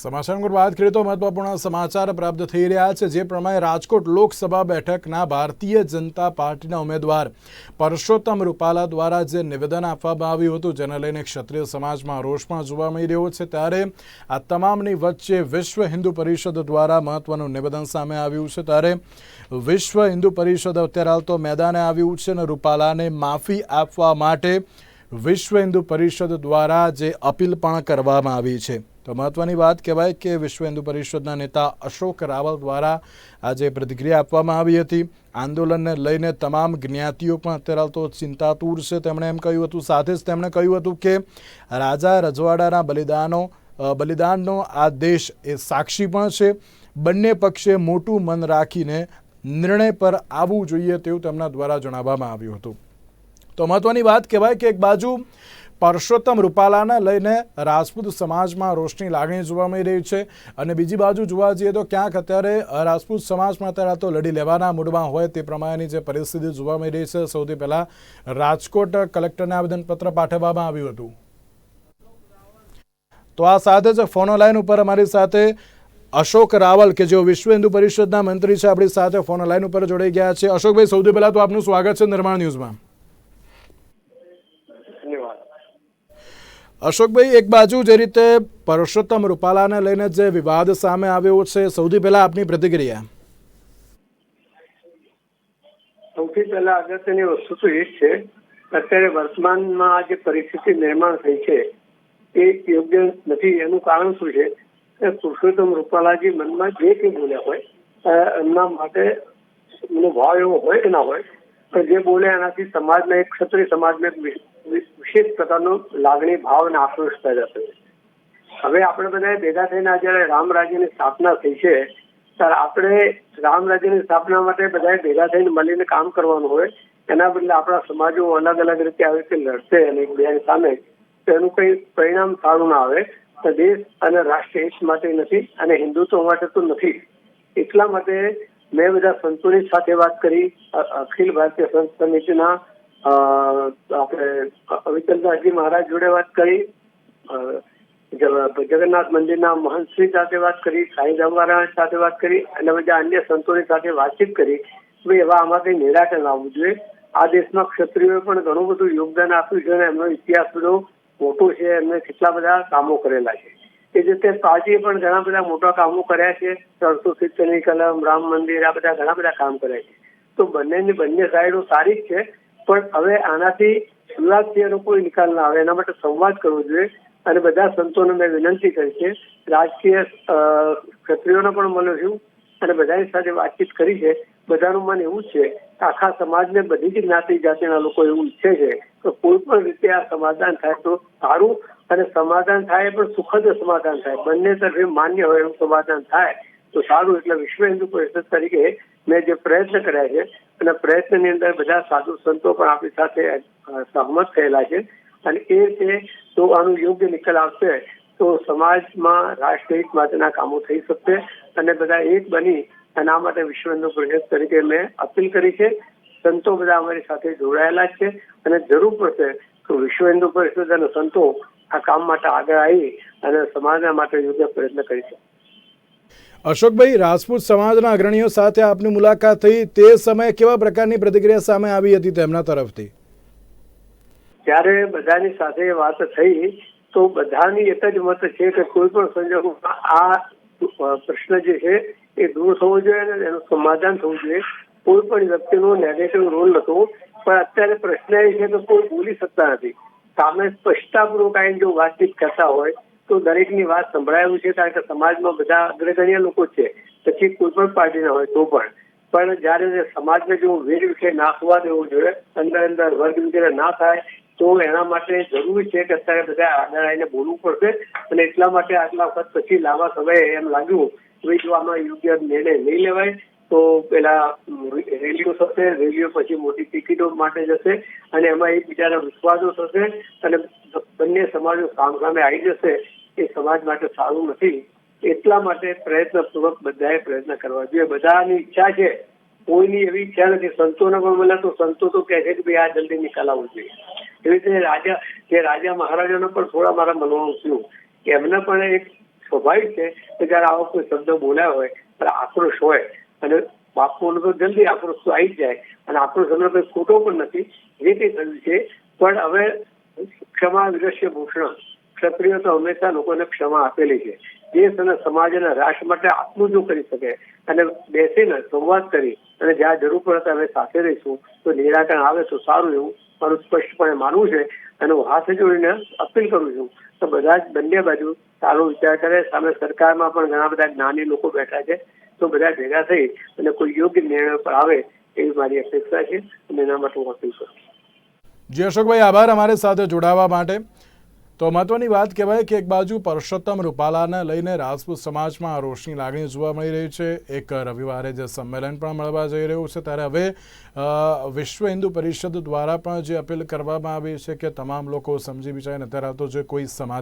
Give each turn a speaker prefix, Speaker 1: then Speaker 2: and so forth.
Speaker 1: સમાચાર કરીએ તો મહત્વપૂર્ણ સમાચાર પ્રાપ્ત થઈ રહ્યા છે. જે પ્રમાણે રાજકોટ લોકસભા બેઠકના ભારતીય જનતા પાર્ટીના ઉમેદવાર પરસોત્તમ રૂપાલા દ્વારા જે નિવેદન આપવામાં આવ્યું હતું, જેને લઈને ક્ષત્રિય સમાજમાં રોષ પણ જોવા મળી રહ્યો છે, ત્યારે આ તમામની વચ્ચે વિશ્વ હિન્દુ પરિષદ દ્વારા મહત્વનું નિવેદન સામે આવ્યું છે. ત્યારે વિશ્વ હિન્દુ પરિષદ અત્યારે હાલ તો મેદાને આવ્યું છે અને રૂપાલાને માફી આપવા માટે વિશ્વ હિન્દુ પરિષદ દ્વારા જે અપીલ પણ કરવામાં આવી છે. તો મહત્વની વાત કહેવાય કે વિશ્વ હિન્દુ પરિષદના નેતા અશોક રાવલ દ્વારા આજે પ્રતિક્રિયા આપવામાં આવી હતી. આંદોલનને લઈને તમામ જ્ઞાતિઓ પણ અત્યારે તો ચિંતાતુર છે. તેમણે એમ કહ્યું હતું, સાથે જ તેમણે કહ્યું હતું કે રાજા રજવાડાના બલિદાનો બલિદાનનો આ દેશ એ સાક્ષી પણ છે. બંને પક્ષે મોટું મન રાખીને નિર્ણય પર આવવું જોઈએ તેવું તેમના દ્વારા જણાવવામાં આવ્યું હતું. તો મહત્વની વાત કહેવાય કે એક બાજુ પરસોત્તમ રૂપાલાને લઈને રાજપૂત સમાજમાં રોષની લાગણી જોવા મળી રહી છે અને બીજી બાજુ જોવા જઈએ તો ક્યાંક અત્યારે રાજપૂત સમાજમાં અત્યારે તો લડી લેવાના મૂડમાં હોય તે પ્રમાણેની જે પરિસ્થિતિ જોવા મળી રહી છે. સૌથી પહેલાં રાજકોટ કલેક્ટરને આવેદનપત્ર પાઠવવામાં આવ્યું હતું. તો આ સાથે જ ફોનો લાઈન ઉપર અમારી સાથે અશોક રાવલ કે જેઓ વિશ્વ હિન્દુ પરિષદના મંત્રી છે, આપણી સાથે ફોન લાઈન ઉપર જોડાઈ ગયા છે. અશોકભાઈ, સૌથી પહેલાં તો આપનું સ્વાગત છે નિર્માણ ન્યૂઝમાં. અશોકભાઈ, એક બાજુ જે રીતે પરસોત્તમ રૂપાલાને લઈને જે વિવાદ સામે આવ્યો છે, સૌથી પહેલા આપની પ્રતિક્રિયા.
Speaker 2: સૌથી પહેલા અગત્યની વસ્તુ તો એ છે, અત્યારે વર્તમાનમાં જે પરિસ્થિતિ નિર્માણ થઈ છે, એ યોગ્ય નથી. એનું કારણ શું છે કે પુરુષોત્તમ રૂપાલાજી મનમાં જે કંઈ બોલ્યા હોય એમના માટે એમનો ભાવ એવો હોય કે ના હોય, પણ જે બોલે એનાથી સમાજને એક ક્ષત્રિય સમાજને એક વિ- વિ- પ્રકારનો લાગણી ભાવ અને આક્રોશ પેદા થયો હવે આપણે બધા ભેગા થઈને જયારે રામ રાજ્યની સ્થાપના થઈ છે, ત્યારે આપણે રામ રાજ્યની સ્થાપના માટે બધા ભેગા થઈને મળીને કામ કરવાનું હોય, એના બદલે આપણા સમાજો અલગ અલગ રીતે આવી રીતે લડશે અને એકબીજાની સામે, તો એનું કઈ પરિણામ સારું ના આવે, તો દેશ અને રાષ્ટ્ર હિત માટે નથી અને હિન્દુત્વ માટે તો નથી. એટલા માટે મેં બધા સંતોની સાથે વાત કરી અખિલ ભારતીય સંત સમિતિના આપણે અવિચલદાસજી મહારાજ જોડે વાત કરી. જગન્નાથ મંદિરના મહંત શ્રી સાથે વાત કરી, સાંઈ મહારાજ સાથે વાત કરી, અને બધા અન્ય સંતોની સાથે વાતચીત કરી. ભાઈ એવા આમાં કઈ નિરાકરણ આવવું જોઈએ. આ દેશમાં ક્ષત્રિયોએ પણ ઘણું બધું યોગદાન આપ્યું છે અને એમનો ઇતિહાસ બધો મોટો છે. એમને કેટલા બધા કામો કરેલા છે. એ જ રીતે પાર્ટીએ પણ ઘણા બધા મોટા કામો કર્યા છે. ત્રણસો સિત્તેરની કલમ, રામ મંદિર, આ બધા ઘણા બધા કામ કર્યા છે. તો બંનેની, બંને સાઈડો સારી જ છે. પણ હવે આનાથી વિવાદથી કોઈ નિકાલ ના આવે. એના માટે સંવાદ કરવો જોઈએ અને બધા સંતોને મેં વિનંતી કરી છે. રાજકીય ક્ષત્રિયોને પણ મળ્યો અને બધાની સાથે વાતચીત કરી છે. બધાનું મન એવું છે કે આખા સમાજને બધી જ જ્ઞાતિ જાતિના લોકો એવું ઈચ્છે છે કે કોઈ પણ રીતે આ સમાધાન થાય તો સારું અને સમાધાન થાય પણ સુખદ સમાધાન થાય. બંને તરફે માન્ય હોય એવું સમાધાન થાય તો સારું. એટલે વિશ્વ હિન્દુ પરિષદ તરીકે મેં જે પ્રયત્ન કર્યા છે અને પ્રયત્નની અંદર બધા સાધુ સંતો પણ આપણી સાથે સહમત થયેલા છે. અને એ છે તો આનું યોગ્ય નિકાલ આવશે તો સમાજમાં રાષ્ટ્રહિત માટેના કામો થઈ શકશે અને બધા એક બની અને આ માટે વિશ્વ પ્રયોગ તરીકે મેં અપીલ કરી છે. સંતો બધા અમારી સાથે જોડાયેલા છે અને જરૂર પડશે તો વિશ્વ હિન્દુ પરિષદ અને સંતો આ કામ માટે આગળ આવી અને સમાજના માટે યોગ્ય પ્રયત્ન કરી છે
Speaker 1: અશોકભાઈ, રાજપૂત સમાજના અગ્રણીઓ સાથે આપની મુલાકાત થઈ. તે સમયે કેવા પ્રકારની પ્રતિક્રિયા સામે આવી હતી તેમના તરફથી?
Speaker 2: ત્યારે બધાની સાથે વાત થઈ તો બધાની એક જ મત છે કે કોઈ પણ સંજોગોમાં આ પ્રશ્ન જે છે એ દૂર થવો જોઈએ અને એનું સમાધાન થવું જોઈએ. કોઈ પણ વ્યક્તિનો નેગેટિવ રોલ નતો પણ અત્યારે પ્રશ્ન એ છે કે કોઈ બોલી શકતા નથી. સામે સ્પષ્ટતાપૂર્વક આવીને જો વાતચીત કરતા હોય તો દરેકની વાત સંભળાયું છે, કારણ કે સમાજમાં બધા અગ્રગણ્ય લોકો છે. પછી કોઈ પણ પાર્ટીના હોય તો પણ. પણ જ્યારે સમાજને જો વેર વિખે નાખવા દેવું જોઈએ, અંદર અંદર વર્ગ વગેરે ના થાય, તો એના માટે જરૂરી છે કે અત્યારે બધા આગળ આવીને બોલવું પડશે. અને એટલા માટે આટલા વખત પછી લાંબા સમયે એમ લાગ્યું કે જો આમાં યોગ્ય નિર્ણય નહીં લેવાય, તો પેલા રેલીઓ થશે, રેલીઓ પછી મોટી ટિકિટો માટે જશે, અને એમાં એકબીજાના વિશ્વાસો થશે, અને બંને સમાજો સામસામે આવી જશે. એ સમાજ માટે સારું નથી, એટલા માટે પ્રયત્નપૂર્વક બધાએ પ્રયત્ન કરવા જોઈએ. બધાની ઈચ્છા છે, કોઈની એવી ઈચ્છા નથી. સંતોને પણ મળે તો સંતો તો કહે છે કે ભાઈ, આ જલ્દી નિકાલ આવવો જોઈએ એવી રીતે રાજા, જે રાજા મહારાજાને પણ થોડા મારા મનમાં થયું. કે એમને પણ એક સ્વાભાવિક છે કે જયારે આવો કોઈ શબ્દ બોલ્યા હોય, ત્યારે આક્રોશ હોય. અને બાપુનો તો જલ્દી આક્રોશ તો આવી જાય. અને આક્રોશ એમનો કોઈ ખોટો પણ નથી. જે કંઈ થયું છે. પણ હવે ક્ષમા વિરસ્ય ભૂષણ ક્ષત્રિયો તો હંમેશા લોકોને ક્ષમા આપેલી છે. દેશ અને સમાજ રાષ્ટ્ર માટે આટલું જો કરી શકે અને બેસીને સંવાદ કરી અને જ્યાં જરૂર પડે અમે સાથે રહીશું. તો નિરાકરણ આવે તો સારું એવું. મારું સ્પષ્ટપણે માનવું છે અને હું હાથ જોડીને અપીલ કરું છું તો બધા જ બંને બાજુ સારો વિચાર કરે. સામે સરકારમાં પણ ઘણા બધા જ્ઞાની લોકો બેઠા છે. તો બધા ભેગા થઈ અને કોઈ યોગ્ય નિર્ણય પર આવે એવી મારી અપેક્ષા છે અને એના માટે હું અપીલ કરું
Speaker 1: જી અશોકભાઈ, આભાર અમારી સાથે જોડાવા માટે. તો મહત્વની વાત કહેવાય કે એક બાજુ પરસોત્તમ રૂપાલાને લઈને રાજપૂત સમાજમાં રોષની લાગણી જોવા મળી રહી છે. એક રવિવારે જે સંમેલન પણ મળવા જઈ રહ્યું છે ત્યારે હવે વિશ્વ હિન્દુ પરિષદ દ્વારા પણ જે અપીલ કરવામાં આવી છે કે તમામ લોકો સમજી વિચારીને અત્યારે તો જે કોઈ સમાજ